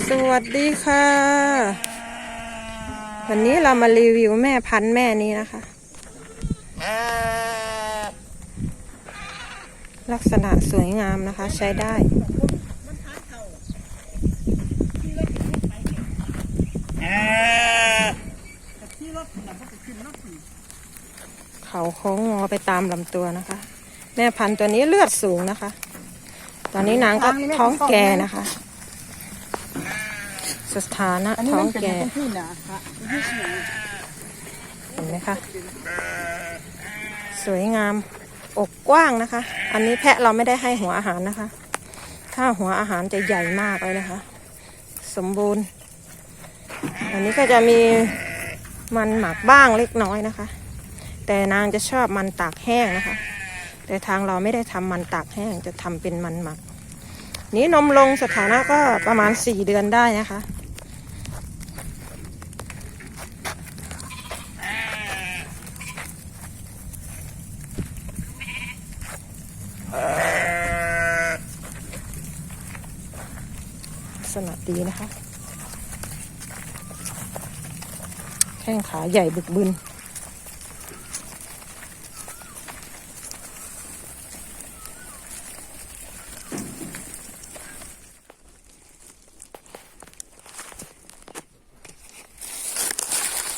สวัสดีค่ะ วันนี้เรามารีวิวแม่พันธุ์แม่นี้นะคะ ลักษณะสวยงามนะคะใช้ได้เขาโค้งงอไปตามลำตัวนะคะ แม่พันธุ์ตัวนี้เลือดสูงนะคะ ตอนนี้นางก็ท้องแก่นะคะ สถานะอันนี้ท้อมังนเป็นแก่เป็นที่นะฮะเป็นที่สูงเห็นไหมคะ สวยงาม อกกว้างนะคะ อันนี้แพะเราไม่ได้ให้หัวอาหารนะคะ ถ้าหัวอาหารจะใหญ่มากเลยนะคะ สมบูรณ์ อันนี้ก็จะมีมันหมักบ้างเล็กน้อยนะคะ แต่นางจะชอบมันตากแห้งนะคะ แต่ทางเราไม่ได้ทำมันตากแห้งจะทำเป็นมันหมัก นี้นมลงสถานะก็ประมาณสี่เดือนได้นะคะ ษณะดีนะคะ แข้งขาใหญ่บึกบึน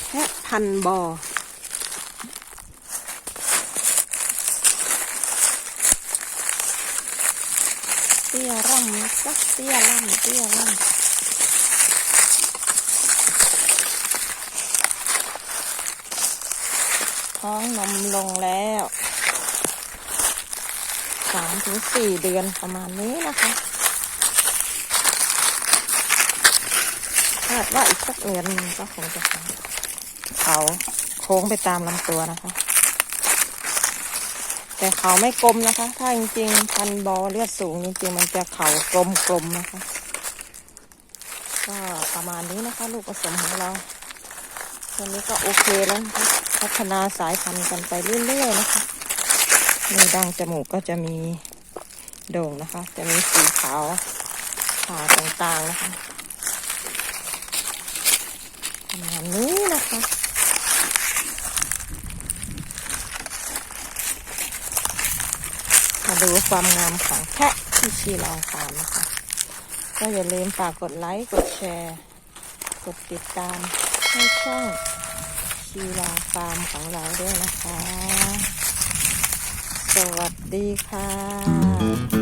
แพะพันธุ์บอ เตี้ยร่ำนะจ๊ะเตี้ยร่ำเตี้ยร่ำท้องนมลงแล้วสามถึงสี่เดือนประมาณนี้นะคะคาดว่าอีกสักเดือนนึงก็คงจะเขาโค้งไปตามลำตัวนะคะ แต่เขาไม่กลมนะคะ ถ้าจริงๆพันบอเลือดสูงจริงๆมันจะเขากลมๆนะคะ ก็ประมาณนี้นะคะ ลูกผสมของเราตอนนี้ก็โอเคแล้วนะคะพัฒนาสายพันธุ์กันไปเรื่อยๆนะคะนี่ดังจมูกก็จะมีโด่งนะคะ จะมีสีขาวขาต่างๆนะคะประมาณนี้นะคะ มาดูความงามของแพะที่ชีลองฟาร์มนะคะ ก็อย่าลืมฝากกดไลค์ กดแชร์ กดติดตามให้ช่องชีลองฟาร์มของเราด้วยนะคะ สวัสดีค่ะ